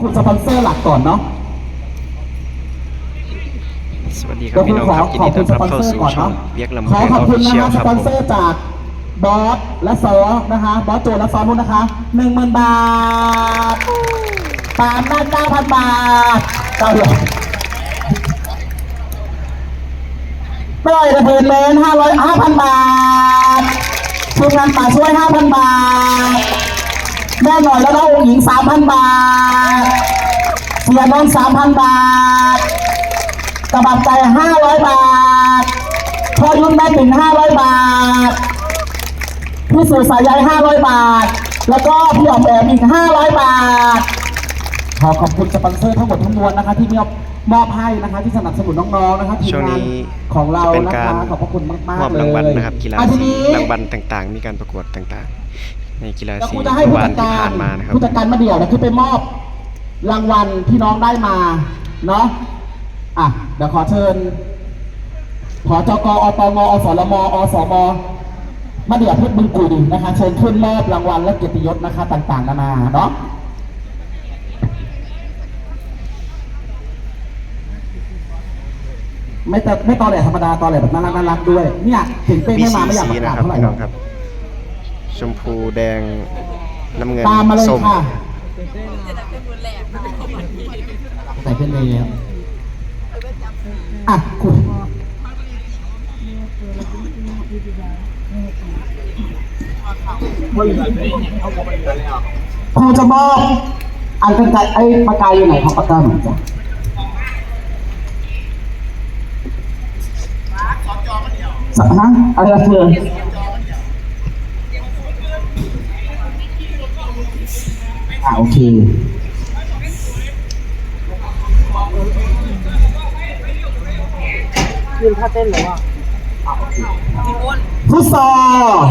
คุณสปอนเซอร์หลักก่อนเนาะสวัสดีครับพี่น้องครับยินดีต้อนรับเข้าสู่ช่องเบียกลำขเพอลินขออบอฟคุฟิณนะเชียลคะคสรับปอนผมเซอร์จากบอสและซอนะคะบอสโจและซอนุ่นนะคะหนึ่งหมื่นบาทตามด้านเก้าพันบาทเก้าเดียวปล่อยระเบิดเลนห้าร้อยห้าพันบาททีมงานป่าช่วยห้าพันบาท แม่หน่อยแล้วก็องค์หญิงสามพันบาทเสียน้องสามพันบาทกระบับใจห้าร้อยบาทพอยุ่นได้ถึงห้าร้อยบาทพี่สุสายใยห้าร้อยบาท แล้วก็พี่ออมแอมอีกห้าร้อยบาท ขอขอบคุณสปอนเซอร์ทั้งหมดทั้งมวลนะคะที่มอบมอบให้นะคะที่สนับสนุนน้องๆนะคะทีมช่วงงานนี้ของเราจะเป็นนะการคะขอบพระคุณมากมๆอบเลยรางวัลนะครับกีฬาอะทีสีนี้ รางวัลต่างๆ มีการประกวดต่างๆ ในกีฬาแล้วสีครูจะให้ผู้วาจันดที่การผ่านมานะครับผู้จัดการมาเดี่ยวนะคือไปมอบรางวัลที่น้องได้มาเนาะอะเดี๋ยวขอเชิญผอจกอปงอสรมอสมมาเดี่ยวเพชรบึงกุยนะคะ เชิญขึ้นมอบรางวัลและเกียรติยศนะคะ ต่างๆนานาเนาะไม่แต่ไม่ตอแหลธรรมดาตอแหลแบบน่ารักน่ารักด้วยเนี่ยถึงเป้มีไม่มาสีไม่อยากสีประนะกาศครับเท่าไหร่พี่หรน้ออก งครับ ชมพูแดงน้ำเงินตามมาเลยส้มค่ะใส่เป็นเลยแล้วอะคุณครูจะมอบอันกันไกลไอ้ปากกาอยู่ไหนครับปากกาหนูจ้ะสักฮะอะไรนะเธอ อ่า โอเคยืนท่าเต้นหรือว่าฟุตซอล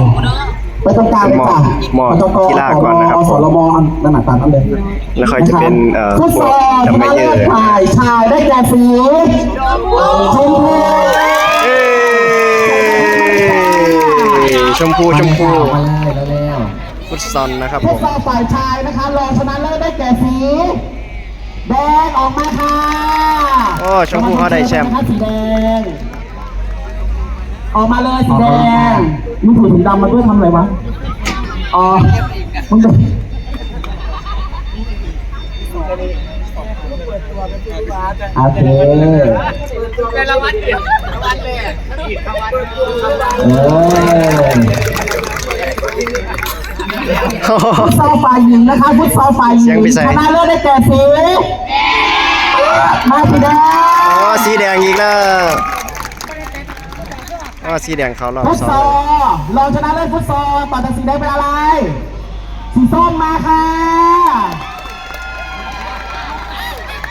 ไปตรงกลางเลยจ้ะหมอบไปตรงกีฬาก่อนนะครับอสรมอันนั่นหนักตามนั้นเลยแล้วค่อยจะเป็นเอ่อฟุตซอลพวกชนะดัมเมเยเลิอร์ศชายชายได้แก่สีชมพูเอ้ยชมพูชมพูมาเลยเร็ว ฟุตซอลนะครับๆผฟุตมซอลฝ่ายชายนะคะรองชนะเลิศได้แก่สีแดงออกมาค่ะโอ้ชมพูเขาได้แชมป์นะคะสีแดงออกมาเลยสีแดงมึงถือถุงดำมาด้วยทำอะไรวะอ๋อมึงดูโอเคเป็นรางวัลเดียวรางวัลแรกอีกรางวัลเออ ฟุตซอลฝ่ายหญิงนะคะฟุตซอลฝ่ายหญิเสียงงพิเศษชนะเลิศได้แก่สีมาสีแดงอ๋อสีแดงอีกแล้วอ๋อสีแดงเขารอบฟุตสอซองลรองชนะเลิศฟุตซอลต่อจากสีแดงเป็นอะไร สีส้มมาค่ะ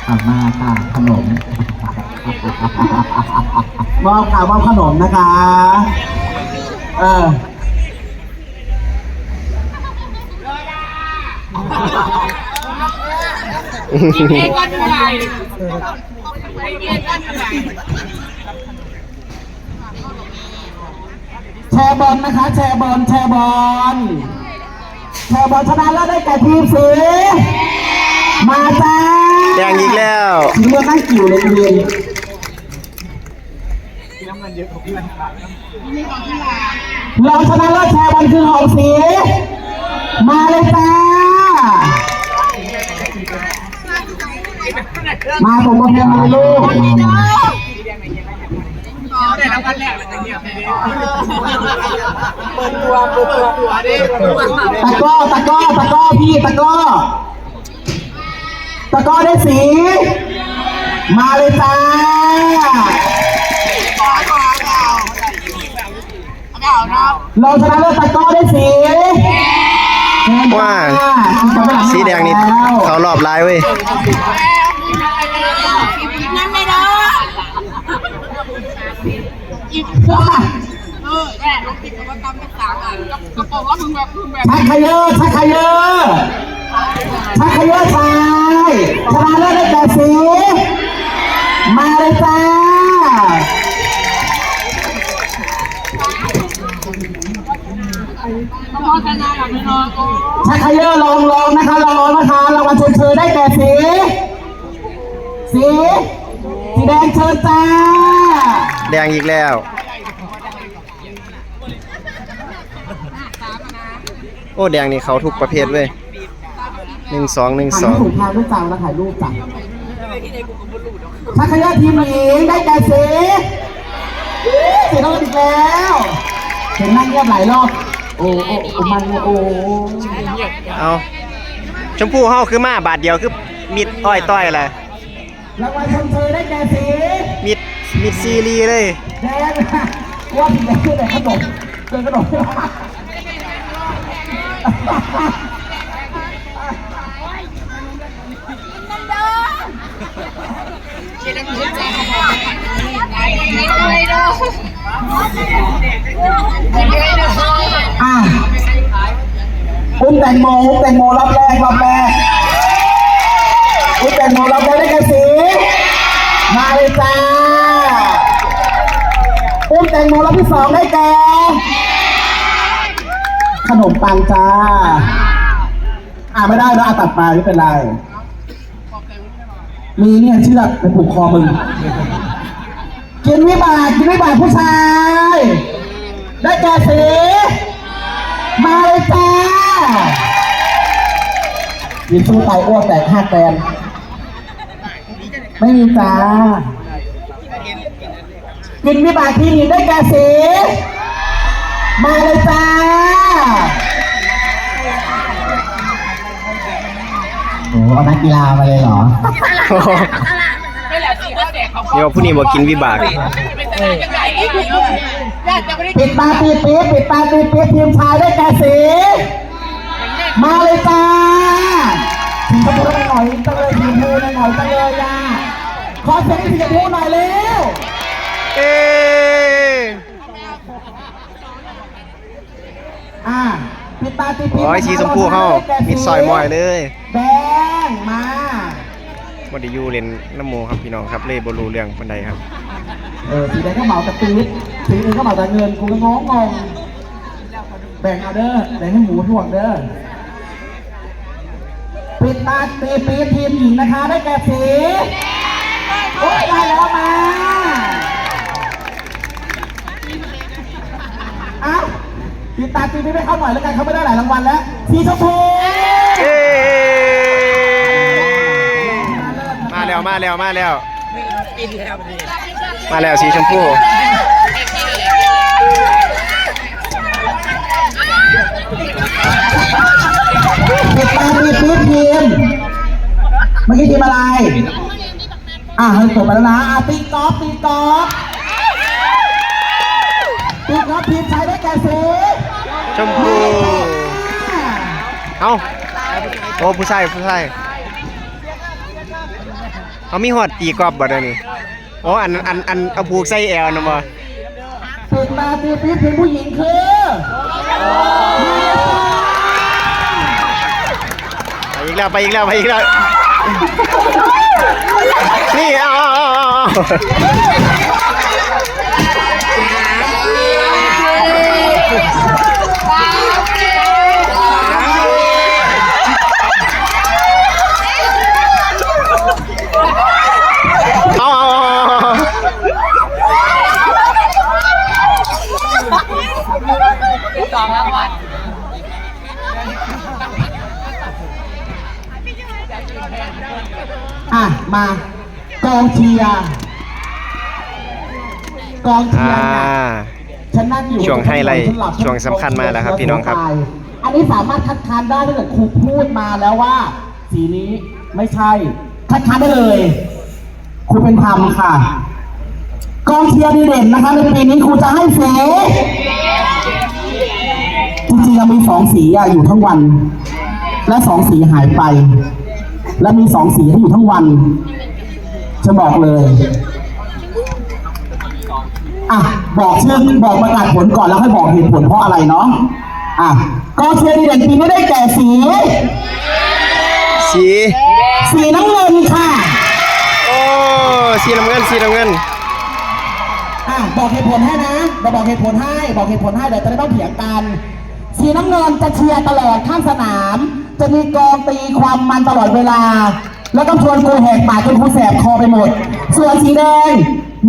อะมาค่ะขนมมอบค่ะมอบขนมนะคะ เออ เองก็เหนื่อยเองก็เหนื่อยแชร์บอลนะคะ แชร์บอลแชร์บอลแชร์บอลชนะแล้วได้แก่ทีมสีมาจ้าแดงอีกแล้วเมื่อนั่งกิ่วเลยเรียนเราชนะเลิศแชร์บอลคือของสีมาเลยจ้า มาผมมาเพียงเลยลูกได้รางวัลแรกเลยเงียบเลยเปิดตัวเปิดตัวตัวดิตะก้อตะก้อตะก้อพี่ตะก้อตะก้อได้สี มาเลยจ้าเราชนะเลิศตะก้อได้สี ว่าสีแดงนี่เขารอบลายเว้ยนั่นเลยเนาะอีกเออแม่ลูกติดกับตำเป็นสามอะก็บอกว่ามึงแบบมึงแบบชักขยเยอชักขยเยอชักขยเยอชายชนะเลิศได้แก่ส สีสีสีแดงเชิญจ้า แดงอีกแล้ว โอ้แดงนี่เขาทุกประเภทเว้ยหนึ่งสองหนึ่งสหัอนงถูกทางด้วยจังแล้วถ่ายรูปจ้ะชักขยะทีมหญิงได้แก่สีสีน้ำเงินอีกแล้วเห็นนั่งเงียบหลายรอบ โอ้โอ้โอ้มันโอ้เอา ชมพู่เฮาคือมาบาทเดียวคือมิดอ้อยต้อยอะไรรางวัลชมเชยได้แก่สีมิดมิดซีรีส์เลยแดงว่าผิดแดงคือแต่ขนมเกินขนมอะ อุ้มแตงโมอุ้มแตงโมรอบแรกรอบแรกอุ้มแตงโมรอบแรกได้แก่สีมาเลยจ้าอุ้มแตงโมรอบที่สองได้แก่ขนมปังจ้าอ่าไม่ได้นะอะตัดไปไม่เป็นไรมีเนี่ยเชือกไปผูกคอมึงกินวิบากกินวิบากผู้ชาย ได้แก่สีมาเลยจ้า ยินสู้ไปอ้วกแตกห้าแกนไม่มีจ้ากินวิบากที่นี่ได้แก่สีมาเลยจ้า โอ้เอานักกีฬามาเลยเหรอไม่แหละสี่ห้าแจกเขานี่ว่าผู้นี้บอกกินวิบากเป็นตลาดใหญ่ญาติจะไม่ได้ปิดตาปีปีดปิดตาปีปีดทีมชายได้แก่สี มาเลยจ้าทีมชมพูดหน่อยจังเลยทีมพูดหน่อยจังเลยย่าขอเสียงให้ทีมชมพูหน่อยเร็วเออ่าปิดตาปีปีดโอ้ยสีชมพูเข้ามิดซอยมอยเลยแดงมาบไดอยูเล่นน้ำหมูครับพี่น้องครับเล่บรูเรื่องบันไดครับ เออสีแดงก็เหมาแต่ปีดสีอื่นก็เหมาแต่เงินกูก็งงงงแบ่งเอาเด้อแบ่งให้หมูถ่วงเด้อ ตาปีปีดทีมหญิงนะคะ ได้แก่สีโอ้ยได้แล้วมาเอ้าปีตาปีนี้ไม่เข้าหน่อยแล้วกันเขาไม่ได้หลายรางวัลแล้วสีชมพูเอ้มาแล้วมาแล้วมาแล้วมาแล้วสีชมพู ปิดตาปีปีทีมเมื่อกี้ทีมอะไร อะเฮ้ยจบไปแล้วนะอะตีกอล์ฟตีกอล์ฟตีกอล์ฟทีมชายได้แก่สีชมพูเอ้าโอ้ผู้ชายผู้ชายเขามีหอดตีกอบบ่เดี๋ยวนี้โอ้อันอันอันเอาผูกใส่แอวนะบ่ปิดตาปีปีทีมผู้หญิงคือ ไปอีกแล้วไปอีกแล้วไปอีกแล้วนี่เอาเอาเอาเอาเอาเอาเอา สองรางวัล อะ มากองเชียร์กองเชีอ่ายร์เนี่ยฉันนั่งอยู่ช่วงไฮไลท์ฉันหบช่วงสำคัญมาแล้วครับพี่น้องครับ อันนี้สามารถคัดค้านได้ถ้าเกิดครูพูดมาแล้วว่า สีนี้ไม่ใช่ คัดค้านได้เลยครูเป็นธรรมค่ะ กองเชียร์ดีเด่นนะคะในปีนี้ครูจะให้สีจริงๆเรามีสองสีอะอยู่ทั้งวัน และสองสีหายไป และมีสองสีที่อยู่ทั้งวันจะบอกเลยอะบอกชื่อบอกประกาศผลก่อนแล้วค่อยบอกเหตุผลเพราะอะไรเนาะอะกองเชียร์ดีเด่นปีนี้ได้แก่สี สีสีน้ำเงินค่ะ โอ้สีน้ำเงินสีน้ำเงินอะบอกเหตุผลให้นะเดี๋ยวบอกเหตุผลให้ บอกเหตุผลให้เดี๋ยวจะได้ต้องเถียงกัน สีน้ำเงินจะเชียร์ตลอดข้างสนาม จะมีกองตีความมันตลอดเวลา แล้วก็ชวนกูแหกปากจนกูแสบคอไปหมด ส่วนสีแดง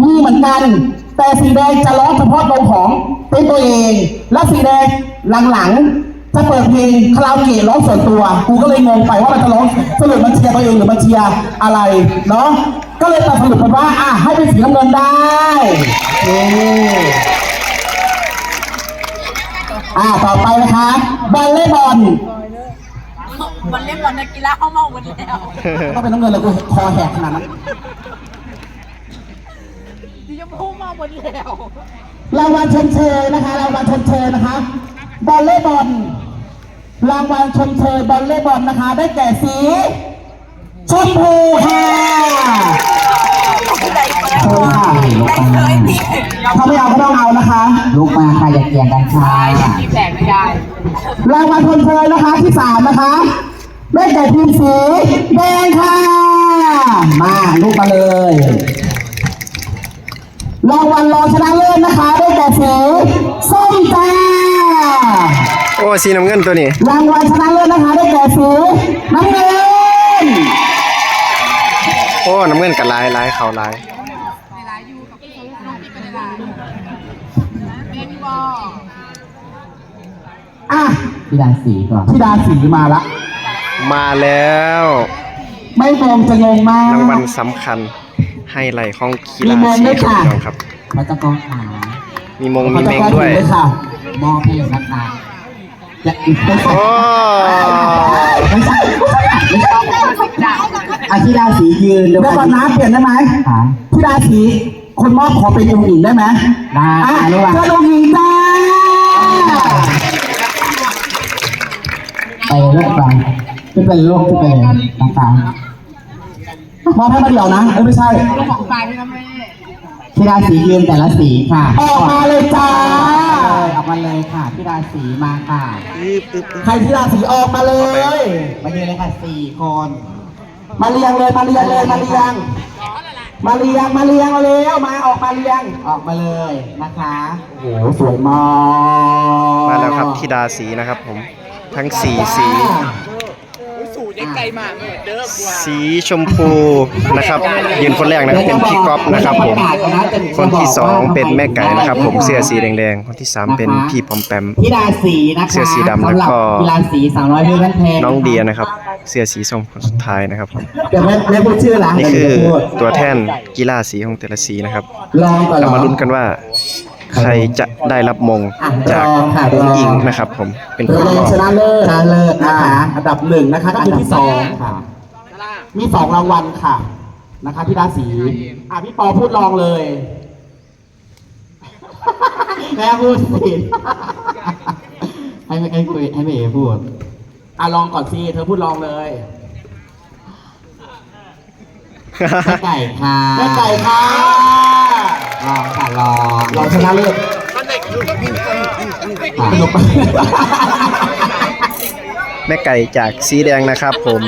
มีเหมือนกัน แต่สีแดงจะร้องเฉพาะตรงของเป็นตัวเอง และสีแดงหลังๆจะเปิดเพลงคาราโอเกะร้องส่วนตัวกูก็เลยงงไปว่ามันจะร้องสรุปมันเชียร์ตัวเองหรือมันเชียร์อะไรเนาะก็เลยตัดสรุปกันว่าอะให้เป็นสีน้ำเงินได้อ่าต่อไปนะคะบอลเล่บอล วันเล่นบอลนักกีฬาเข้าเมาวันแล้วต้องเป็นน้ำเงินเลยกูคอแหกขนาดนั้นดิฉันพูดมาวันแล้วรางวัลชมเชยนะคะรางวัลชมเชยนะคะบอลเล่บอลรางวัลชมเชยบอลเล่บอลนะคะ ได้แก่สีชมพูค่ะที่ใดเปิดเชิญค่ะได้เคยดีถ้าไม่เอาก็ต้องเอานะคะลุกมาค่ะอย่าเกี่ยงกันค่ะที่แตกไม่ได้รางวัลชมเชยนะคะที่สามนะคะ ได้แก่ทีมสีแดงค่ะ มาลูกมาเลยรางวัลรองชนะเลิศนะคะ ได้แก่สีส้มจ้าโอ้สีน้ำเงินตัวนี้รางวัลชนะเลิศนะคะ ได้แก่สีน้ำเงินโอ้น้ำเงินกับลายลายเขาลายเวลาอยู่กับพี่น้องที่เป็นเวลาเป็นบอลอะพี่ดาสีก่อนธิดาสีมาละ มาแล้ว ไม่งงจะงงมากรางวัลสำคัญให้ไหลท์ของกีฬามีมงสีด้วยครับค่ะพี่น้องครับพระเจ้ากองขามีมงมีเมงด้วยขอจะกอเลยค่ะมอบให้นะคะอย่าไม่ใช่โอ้ไม่ใช่ไม่ใช่ไม่ใช่อาธิดาสียืนเดี๋ยวก่อนนะเปลี่ยนได้ไหมขาธิดาสีคนมอบขอเป็นองค์หญิงได้ไหมได้อะลูกเจ้าองค์หญิงจ้าไปเลือกไป ขึ้นไปโลกขึ้นไปเลยต่างมอบให้มาเดี่ยวนะเอ้ยไม่ใช่ ของฝ่ายพี่น้องแม่ๆธิดาสียืนแต่ละสีค่ะ ออกมาเลยจ้า ออกมาเลยค่ะธิดาสีมาค่ะ ใครธิดาสีออกมาเลย มายืนเลยค่ะสี่คน มาเรียงเลยมาเรียงเลยมาเรียง มาเรียงมาเรียงเอาเร็วมาออกมาเรียงออกมาเลยนะคะโอ้โหสวยมากมาแล้วครับธิดาสีนะครับผม ทั้งสีสีสูต รยังไกลมากเลยเด้อกว่าสีชมพูนะครับยืนคนแรกนะครับเป็นพี่ก๊อฟนะครับผม คนที่สองเป็นแม่ไก่นะครับ ผมเสื้อสีแดงๆคนที่สามเป็นพี่ปอมแปม ธิดาสีนะคะเสื้อสีดำแล้วก็ สำหรับกีฬาสีสาวน้อยเพื่อนแพงน้องเดียนะครับเสื้อสีส้มคนสุดท้ายนะครับผมเดี๋ยวแม่แม่พูดชื่อหลังนี่คือเดี๋ยวพูดตัวแทนกีฬาสีของแต่ละสีนะครับ ลองก่อนเหรเราอมาลุ้นกันว่า ใครจะได้รับมงอะจากรอค่ะผู้รอหญิงนะครับ ผม เป็นตัควนแรรงอบชนะเลิศชนะเลิศนะคะอันดับหนึ่งนะคะก็คือที่สองค่ะ มีสองรางวัลค่ะ นะคะพี่ดาสีอะพี่ปอพูดลองเลยแม่พูดผิดให้ไม่ให้คุยให้ไม่เอพูดอะลองก่อนสิเธอพูดลองเลยแม่ไก่ค่ะแม่ไก่ค่ะ ลองค่ะลองเราชนะเลิศค่ะสนุกแม่ไก่จากสีแดงนะครับผม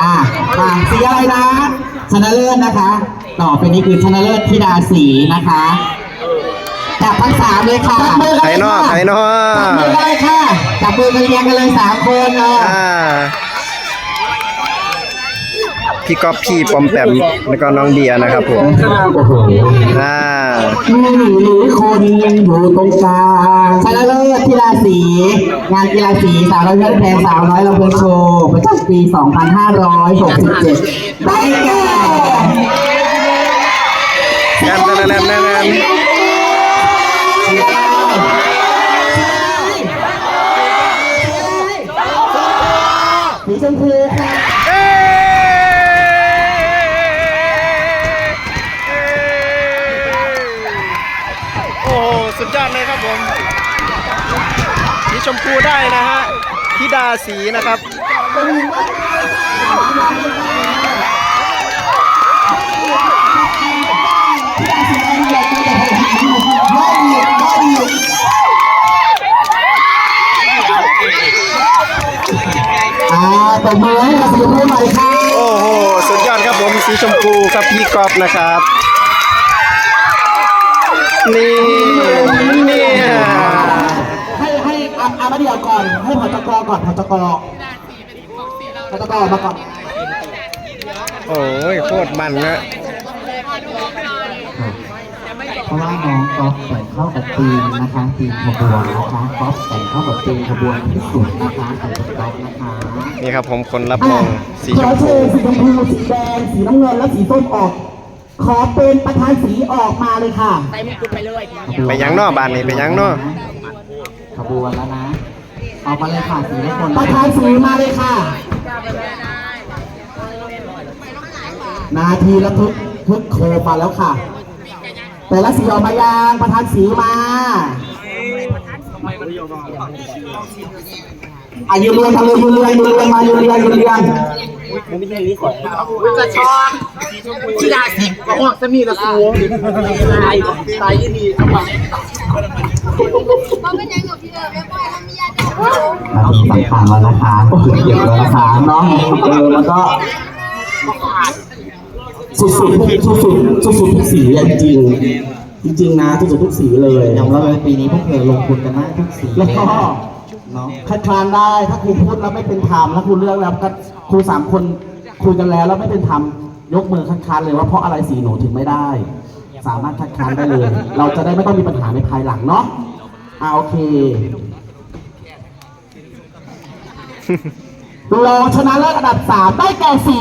อะมาสีอะไรนะ ชนะเลิศนะคะ ต่อไปนี้คือชนะเลิศธิดาสีนะคะจับทั้งสามเลยค่ะจับมือไทยนอกไทยนอจับกมือกันเลยค่ะจับมือกันเรียงกันเลยสามคนเอออ่า พี่ก๊อฟพี่ปอมแปมแล้วก็น้องเดียนะครับผมโอ้โหอ่ามีหรือคนอยู่ตรงกลางชนะเลิศธิดาสีงานกีฬาสีสาวน้อยเพื่อนแพงสาวน้อยลำเพลินโชว์ประจำปี 2567 ได้แก่แนมแนมแนมแนมแนมสีชมพูค่ะ ดยอดเลยครับผมสีชมพูได้นะฮะธิดาสีนะครับอ่าตบมือให้กับสีชมพูหน่อยค่ะโอ้โห สุดยอดครับผม สีชมพูครับพี่กอบนะครับ เนี่ยให้ให้อาอามาเดียวก่อน ให้พอจกก่อนพอจกเขาจะบอกมาก่อนโอ้ยโคตรมันนะเพราะว่าน้องก๊อฟแต่งเข้ากับทีมนะคะทีมขบวนนะคะก๊อฟแต่งเข้ากับทีมขบวนที่สุดนะคะแต่งก๊อฟนะคะนี่ครับผมคนรับรองสีชขอมเชิพูญสีชมพูสีแดงสีน้ำเงินและสีส้มออกขอเป็นประธานสีออกมาเลยค่ะใส่มงกุฎไปเลย ไปยังนอกบ้านนี่ไปยังนอก ขบวนแล้วนะ ออกมาเลยค่ะสีทุกคนประธานสีมาเลยค่ะ นาทีละทึกทุกโคมาแล้วค่ะ แต่ละสีออกมายังประธานสีมา อายุเรียนทำเลยยืนเรียนยืนเรียนมายืนเรียนยืนเรียนจะชอบชิดาสิบอกว่าจะมีละสูงตายตายยี่ดีทำไมเขาเป็นยังไงพี่เอ๋ไม่ปล่อยเขามีญาติเดียวนาทีสำคัญแล้วนะคะเกี่ยวแล้วนะคะเนาะเออแล้วก็สุดสุดสุดสุดสุดสุดทุกสีเลยจริงจริงนะสุดสุดทุกสีเลยยอมรับเลยปีนี้พวกเธอลงทุนกันมากทุกสีแล้วก็ เนาะคัดค้านได้ ถ้าครูพูดแล้วไม่เป็นธรรมถ้าครูเลือกแล้วก็ครูสามคนคุยกันแล้วแล้วไม่เป็นธรรมยกมือคัดค้านเลยว่าเพราะอะไรสีหนูถึงไม่ได้ สามารถคัดค้านได้เลย เราจะได้ไม่ต้องมีปัญหาในภายหลังเนาะอ่าโอเครองชนะเลิศอันดับสามได้แก่สี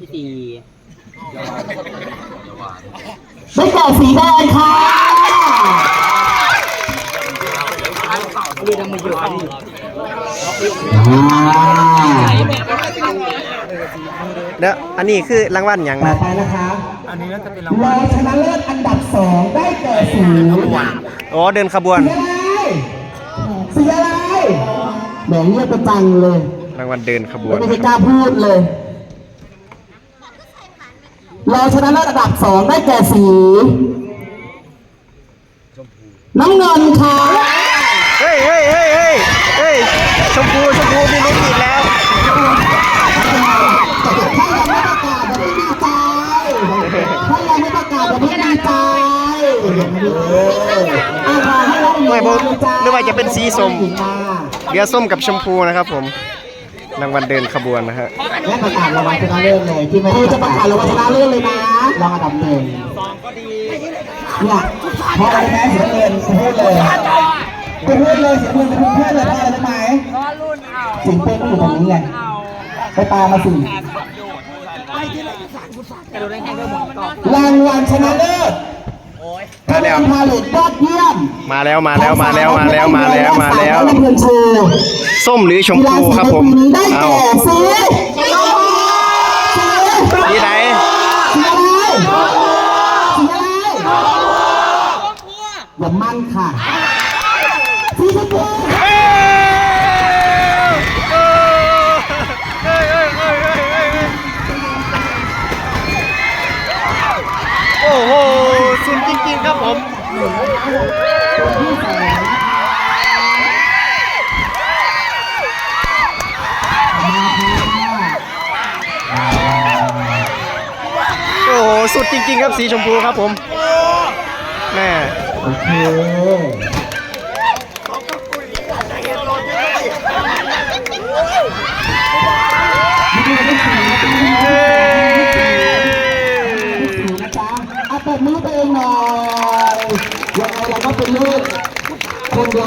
พี่ตี ได้แก่สีแดงค่ะดูดังมืออยู่อันนี้อ่าเด้ออันนี้คือรางวัลหยังต่อนะไปนะคะอันนี้น่าจะเป็นรางวัลชนะเลิศอันดับสองได้แก่สีอ๋อเดินขบวน สีอะไรสีอะไรแหมเงียบประจังเลย รางวัลเดินขบวไม่นมีใครกล้าพูดเลย รองชนะเลิศอันดับสองได้แก่สี น้ำเงินค่ะเฮ้ยเฮ้ยเฮ้ยเฮ้ยเฮ้ยชมพูชมพูมีลุ้นอีกแล้วถ้ายังไม่ประกาศอย่าเพิ่งดีใจถ้ายังไม่ประกาศอย่าเพิ่งดีใจเอออะขอให้เราอยู่ไม่บอกดีใจนึกว่าจะเป็นสีส้มหญิงมาเรือส้มกับชมพูนะครับผม รางวัลเดินขบวนนะฮะและประกาศรางวัลชนะเลิศเลยที่ไม่ครูจะประกาศรางวัลชนะเลิศเลยนะรองอันดับหนึ่งเนี่ยพออะไรแพ้เสียเงินพูดเลยกูพูดเลยเสียเงินกูพูดเลยเพราะอะไรรู้ไหมสิงเป้ก็อยู่ตรงนี้ไงไปตามมาสิรางวัลชนะเลิศ มาแล้วพาเลตยอดเยี่ยมมาแล้วมาแล้วมาแล้วมาแล้วมาแล้วมาแล้วสยนักเรียนโชว์ส้มหรือชมกีฬาพูสีครับในผมปีนี้ได้เอาแก่สีสีไหนสีอะไรสีอะไรอย่ามั่นค่ะสีชมพูเอ้ยเอ้ยเอ้ยเอ้ยเอ้ยเอ้ยเอ้ยโอ้โหสุด จริงๆครับผมโอ้โหสุดจริง ๆ ครับสีชมพูครับผมแม่โอเคเอ้ มือตัวเองหน่อยยังไงเราก็เป็นลูกคนเดียว